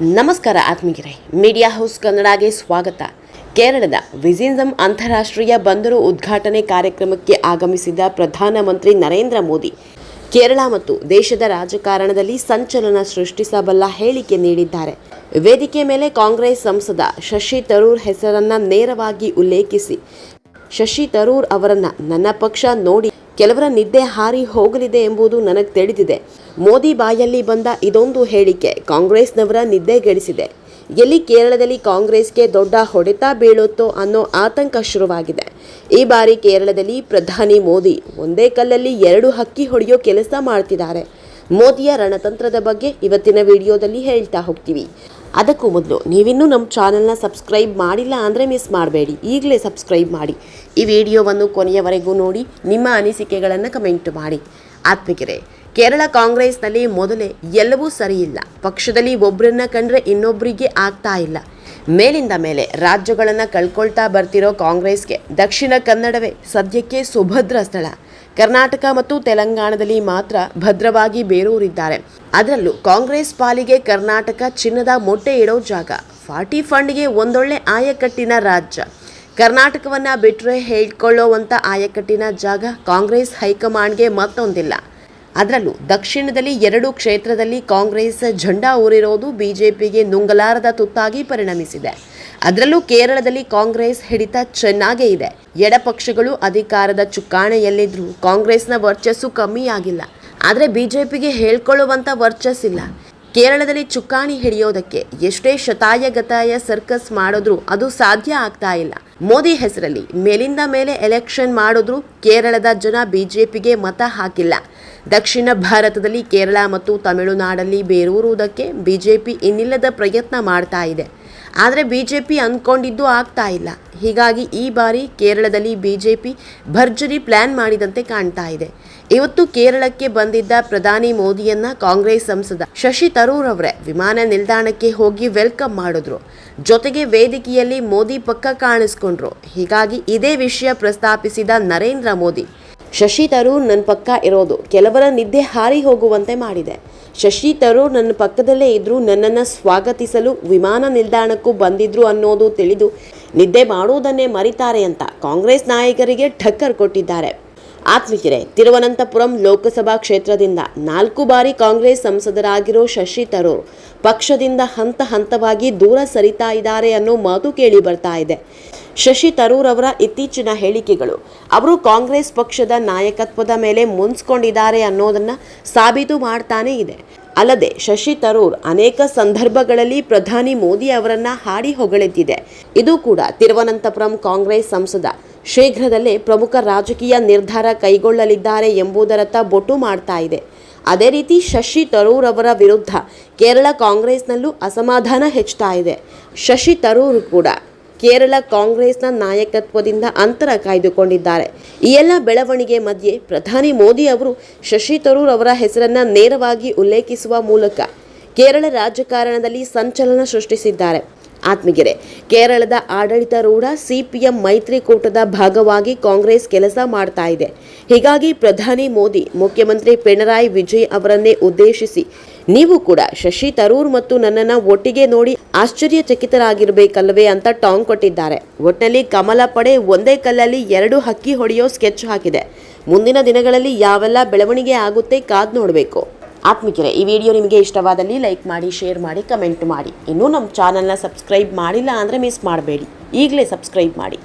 ನಮಸ್ಕಾರ ಆತ್ಮೀಯರೇ media house ಕನ್ನಡಗೆ ಸ್ವಾಗತ. ಕೇರಳದ ವಿಜಿಂಜಮ್ ಅಂತಾರಾಷ್ಟ್ರೀಯ ಬಂದರು ಉದ್ಘಾಟನೆ ಕಾರ್ಯಕ್ರಮಕ್ಕೆ ಆಗಮಿಸಿದ ಪ್ರಧಾನಮಂತ್ರಿ ನರೇಂದ್ರ ಮೋದಿ. ಕೇರಳ ಮತ್ತು ದೇಶದ ರಾಜಕಾರಣದಲ್ಲಿ ಸಂಚಲನ ಸೃಷ್ಟಿಸಬಲ್ಲ ಹೇಳಿಕೆ ನೀಡಿದ್ದಾರೆ. ವೇದಿಕೆ ಮೇಲೆ ಕಾಂಗ್ರೆಸ್ ಸಂಸದ ಶಶಿ ತರೂರ್ ಹೆಸರನ್ನ ನೇರವಾಗಿ ಉಲ್ಲೇಖಿಸಿ. ಶಶಿ ತರೂರ್ ಅವರನ್ನ ನನ್ನ ಪಕ್ಷ ನೋಡಿ ಕೆಲವರ ನಿದ್ದೆ ಹಾರಿ ಹೋಗಲಿದೆ ಎಂಬುದು ನನಗೆ ತಿಳಿದಿದೆ. ಮೋದಿ ಬಾಯಲ್ಲಿ ಬಂದ ಇದೊಂದು ಹೇಳಿಕೆ ಕಾಂಗ್ರೆಸ್ನವರ ನಿದ್ದೆಗೆಡಿಸಿದೆ. ಎಲ್ಲಿ ಕೇರಳದಲ್ಲಿ ಕಾಂಗ್ರೆಸ್ಗೆ ದೊಡ್ಡ ಹೊಡೆತ ಬೀಳುತ್ತೋ ಅನ್ನೋ ಆತಂಕ ಶುರುವಾಗಿದೆ. ಈ ಬಾರಿ ಕೇರಳದಲ್ಲಿ ಪ್ರಧಾನಿ ಮೋದಿ ಒಂದೇ ಕಲ್ಲಲ್ಲಿ ಎರಡು ಹಕ್ಕಿ ಹೊಡೆಯೋ ಕೆಲಸ ಮಾಡ್ತಿದ್ದಾರೆ. ಮೋದಿಯ ರಣತಂತ್ರದ ಬಗ್ಗೆ ಇವತ್ತಿನ ವಿಡಿಯೋದಲ್ಲಿ ಹೇಳ್ತಾ ಹೋಗ್ತೀವಿ. ಅದಕ್ಕೂ ಮೊದಲು ನೀವಿನ್ನೂ ನಮ್ಮ ಚಾನಲ್ನ ಸಬ್ಸ್ಕ್ರೈಬ್ ಮಾಡಿಲ್ಲ ಅಂದರೆ ಮಿಸ್ ಮಾಡಬೇಡಿ. ಈಗಲೇ ಸಬ್ಸ್ಕ್ರೈಬ್ ಮಾಡಿ. ಈ ವಿಡಿಯೋವನ್ನು ಕೊನೆಯವರೆಗೂ ನೋಡಿ, ನಿಮ್ಮ ಅನಿಸಿಕೆಗಳನ್ನು ಕಮೆಂಟ್ ಮಾಡಿ. ಆತ್ಮಿಕರೇ ಕೇರಳ ಕಾಂಗ್ರೆಸ್ನಲ್ಲಿ ಮೊದಲೇ ಎಲ್ಲವೂ ಸರಿಯಿಲ್ಲ. ಪಕ್ಷದಲ್ಲಿ ಒಬ್ಬರನ್ನ ಕಂಡ್ರೆ ಇನ್ನೊಬ್ಬರಿಗೆ ಆಗ್ತಾ ಇಲ್ಲ. ಮೇಲಿಂದ ಮೇಲೆ ರಾಜ್ಯಗಳನ್ನು ಕಳ್ಕೊಳ್ತಾ ಬರ್ತಿರೋ ಕಾಂಗ್ರೆಸ್ಗೆ ದಕ್ಷಿಣ ಕನ್ನಡವೇ ಸದ್ಯಕ್ಕೆ ಸುಭದ್ರ ಸ್ಥಳ. ಕರ್ನಾಟಕ ಮತ್ತು ತೆಲಂಗಾಣದಲ್ಲಿ ಮಾತ್ರ ಭದ್ರವಾಗಿ ಬೇರೂರಿದ್ದಾರೆ. ಅದರಲ್ಲೂ ಕಾಂಗ್ರೆಸ್ ಪಾಲಿಗೆ ಕರ್ನಾಟಕ ಚಿನ್ನದ ಮೊಟ್ಟೆ ಇಡೋ ಜಾಗ. ಫಾರ್ಟಿ ಫಂಡ್ಗೆ ಒಂದೊಳ್ಳೆ ಆಯಕಟ್ಟಿನ ರಾಜ್ಯ. ಕರ್ನಾಟಕವನ್ನು ಬಿಟ್ಟರೆ ಹೇಳ್ಕೊಳ್ಳೋವಂಥ ಆಯಕಟ್ಟಿನ ಜಾಗ ಕಾಂಗ್ರೆಸ್ ಹೈಕಮಾಂಡ್ಗೆ ಮತ್ತೊಂದಿಲ್ಲ. ಅದರಲ್ಲೂ ದಕ್ಷಿಣದಲ್ಲಿ ಎರಡು ಕ್ಷೇತ್ರದಲ್ಲಿ ಕಾಂಗ್ರೆಸ್ ಝಂಡಾ ಊರಿರೋದು ಬಿಜೆಪಿಗೆ ನುಂಗಲಾರದ ತುತ್ತಾಗಿ ಪರಿಣಮಿಸಿದೆ. ಅದರಲ್ಲೂ ಕೇರಳದಲ್ಲಿ ಕಾಂಗ್ರೆಸ್ ಹಿಡಿತ ಚೆನ್ನಾಗೇ ಇದೆ. ಎಡಪಕ್ಷಗಳು ಅಧಿಕಾರದ ಚುಕ್ಕಾಣೆಯಲ್ಲಿದ್ದರೂ ಕಾಂಗ್ರೆಸ್ನ ವರ್ಚಸ್ಸು ಕಮ್ಮಿಯಾಗಿಲ್ಲ ಆದರೆ ಬಿಜೆಪಿಗೆ ಹೇಳ್ಕೊಳ್ಳುವಂಥ ವರ್ಚಸ್ಸಿಲ್ಲ ಕೇರಳದಲ್ಲಿ ಚುಕ್ಕಾಣಿ ಹಿಡಿಯೋದಕ್ಕೆ ಎಷ್ಟೇ ಶತಾಯಗತಾಯ ಸರ್ಕಸ್ ಮಾಡಿದ್ರೂ ಅದು ಸಾಧ್ಯ ಆಗ್ತಾ ಇಲ್ಲ. ಮೋದಿ ಹೆಸರಲ್ಲಿ ಮೇಲಿಂದ ಮೇಲೆ ಎಲೆಕ್ಷನ್ ಮಾಡಿದ್ರು ಕೇರಳದ ಜನ ಬಿಜೆಪಿಗೆ ಮತ ಹಾಕಿಲ್ಲ. ದಕ್ಷಿಣ ಭಾರತದಲ್ಲಿ ಕೇರಳ ಮತ್ತು ತಮಿಳುನಾಡಲ್ಲಿ ಬೇರೂರುವುದಕ್ಕೆ ಬಿಜೆಪಿ ಇನ್ನಿಲ್ಲದ ಪ್ರಯತ್ನ ಮಾಡ್ತಾ ಇದೆ. ಆದರೆ ಬಿ ಜೆ ಪಿ ಅಂದ್ಕೊಂಡಿದ್ದು ಆಗ್ತಾ ಇಲ್ಲ. ಹೀಗಾಗಿ ಈ ಬಾರಿ ಕೇರಳದಲ್ಲಿ ಬಿ ಜೆ ಪಿ ಭರ್ಜರಿ ಪ್ಲ್ಯಾನ್ ಮಾಡಿದಂತೆ ಕಾಣ್ತಾ ಇದೆ. ಇವತ್ತು ಕೇರಳಕ್ಕೆ ಬಂದಿದ್ದ ಪ್ರಧಾನಿ ಮೋದಿಯನ್ನ ಕಾಂಗ್ರೆಸ್ ಸಂಸದ ಶಶಿ ತರೂರ್ ಅವರೇ ವಿಮಾನ ನಿಲ್ದಾಣಕ್ಕೆ ಹೋಗಿ ವೆಲ್ಕಮ್ ಮಾಡಿದ್ರು. ಜೊತೆಗೆ ವೇದಿಕೆಯಲ್ಲಿ ಮೋದಿ ಪಕ್ಕ ಕಾಣಿಸ್ಕೊಂಡ್ರು. ಹೀಗಾಗಿ ಇದೇ ವಿಷಯ ಪ್ರಸ್ತಾಪಿಸಿದ ನರೇಂದ್ರ ಮೋದಿ. ಶಶಿ ತರೂರ್ ನನ್ನ ಪಕ್ಕ ಇರೋದು. ಕೆಲವರ ನಿದ್ದೆ ಹಾರಿ ಹೋಗುವಂತೆ ಮಾಡಿದೆ. ಶಶಿ ತರೂರ್ ನನ್ನ ಪಕ್ಕದಲ್ಲೇ ಇದ್ದರೂ ನನ್ನನ್ನು ಸ್ವಾಗತಿಸಲು ವಿಮಾನ ನಿಲ್ದಾಣಕ್ಕೂ ಬಂದಿದ್ರು ಅನ್ನೋದು ತಿಳಿದು ನಿದ್ದೆ ಮಾಡುವುದನ್ನೇ ಮರಿತಾರೆ ಅಂತ ಕಾಂಗ್ರೆಸ್ ನಾಯಕರಿಗೆ ಠಕ್ಕರ್ ಕೊಟ್ಟಿದ್ದಾರೆ. ಆತ್ಮಿಕರೇ, ತಿರುವನಂತಪುರಂ ಲೋಕಸಭಾ ಕ್ಷೇತ್ರದಿಂದ ನಾಲ್ಕು ಬಾರಿ ಕಾಂಗ್ರೆಸ್ ಸಂಸದರಾಗಿರೋ ಶಶಿ ತರೂರ್ ಪಕ್ಷದಿಂದ ಹಂತ ಹಂತವಾಗಿ ದೂರ ಸರಿತಾ ಇದ್ದಾರೆ ಅನ್ನೋ ಮಾತು ಕೇಳಿ ಬರ್ತಾ ಇದೆ. ಶಶಿ ತರೂರ್ ಅವರ ಇತ್ತೀಚಿನ ಹೇಳಿಕೆಗಳು, ಅವರು ಕಾಂಗ್ರೆಸ್ ಪಕ್ಷದ ನಾಯಕತ್ವದ ಮೇಲೆ ಮುನ್ಸ್ಕೊಂಡಿದ್ದಾರೆ ಅನ್ನೋದನ್ನ ಸಾಬೀತು ಮಾಡ್ತಾನೇ ಇದೆ. ಅಲ್ಲದೆ ಶಶಿ ತರೂರ್ ಅನೇಕ ಸಂದರ್ಭಗಳಲ್ಲಿ ಪ್ರಧಾನಿ ಮೋದಿ ಅವರನ್ನ ಹಾಡಿ ಹೊಗಳೆದಿದೆ ಇದು ಕೂಡ ತಿರುವನಂತಪುರಂ ಕಾಂಗ್ರೆಸ್ ಸಂಸದ ಶೀಘ್ರದಲ್ಲೇ ಪ್ರಮುಖ ರಾಜಕೀಯ ನಿರ್ಧಾರ ಕೈಗೊಳ್ಳಲಿದ್ದಾರೆ ಎಂಬುದರತ್ತ ಬೊಟ್ಟು ಮಾಡ್ತಾ ಇದೆ. ಅದೇ ರೀತಿ ಶಶಿ ತರೂರ್ ಅವರ ವಿರುದ್ಧ ಕೇರಳ ಕಾಂಗ್ರೆಸ್ನಲ್ಲೂ ಅಸಮಾಧಾನ ಹೆಚ್ಚುತ್ತಾ ಇದೆ. ಶಶಿ ತರೂರ್ ಕೂಡ ಕೇರಳ ಕಾಂಗ್ರೆಸ್ನ ನಾಯಕತ್ವದಿಂದ ಅಂತರ ಕಾಯ್ದುಕೊಂಡಿದ್ದಾರೆ. ಈ ಎಲ್ಲ ಬೆಳವಣಿಗೆ ಮಧ್ಯೆ ಪ್ರಧಾನಿ ಮೋದಿ ಅವರು ಶಶಿ ತರೂರ್ ಅವರ ಹೆಸರನ್ನ ನೇರವಾಗಿ ಉಲ್ಲೇಖಿಸುವ ಮೂಲಕ ಕೇರಳ ರಾಜಕಾರಣದಲ್ಲಿ ಸಂಚಲನ ಸೃಷ್ಟಿಸಿದ್ದಾರೆ. ಆತ್ಮಗೆರೆ ಕೇರಳದ ಆಡಳಿತಾರೂಢ ಸಿಪಿಎಂ ಮೈತ್ರಿಕೂಟದ ಭಾಗವಾಗಿ ಕಾಂಗ್ರೆಸ್ ಕೆಲಸ ಮಾಡ್ತಾ ಇದೆ. ಹೀಗಾಗಿ ಪ್ರಧಾನಿ ಮೋದಿ ಮುಖ್ಯಮಂತ್ರಿ ಪಿಣರಾಯಿ ವಿಜಯ್ ಅವರನ್ನೇ ಉದ್ದೇಶಿಸಿ ನೀವು ಕೂಡ ಶಶಿ ತರೂರ್ ಮತ್ತು ನನ್ನನ್ನ ಒಟ್ಟಿಗೆ ನೋಡಿ ಆಶ್ಚರ್ಯಚಕಿತರಾಗಿರ್ಬೇಕಲ್ವೇ ಅಂತ ಟಾಂಗ್ ಕೊಟ್ಟಿದ್ದಾರೆ. ಒಟ್ಟಿನಲ್ಲಿ ಕಮಲ ಪಡೆ ಒಂದೇ ಕಲ್ಲಲ್ಲಿ ಎರಡು ಹಕ್ಕಿ ಹೊಡೆಯೋ ಸ್ಕೆಚ್ ಹಾಕಿದೆ. ಮುಂದಿನ ದಿನಗಳಲ್ಲಿ ಯಾವೆಲ್ಲ ಬೆಳವಣಿಗೆ ಆಗುತ್ತೆ ಕಾದ್ ನೋಡಬೇಕು. ಆತ್ಮಿಕರೇ, ಈ ವಿಡಿಯೋ ನಿಮಗೆ ಇಷ್ಟವಾದಲ್ಲಿ ಲೈಕ್ ಮಾಡಿ, ಶೇರ್ ಮಾಡಿ, ಕಮೆಂಟ್ ಮಾಡಿ. ಇನ್ನೂ ನಮ್ಮ ಚಾನಲ್ನ ಸಬ್ಸ್ಕ್ರೈಬ್ ಮಾಡಿಲ್ಲ ಅಂದರೆ ಮಿಸ್ ಮಾಡಬೇಡಿ. ಈಗಲೇ ಸಬ್ಸ್ಕ್ರೈಬ್ ಮಾಡಿ.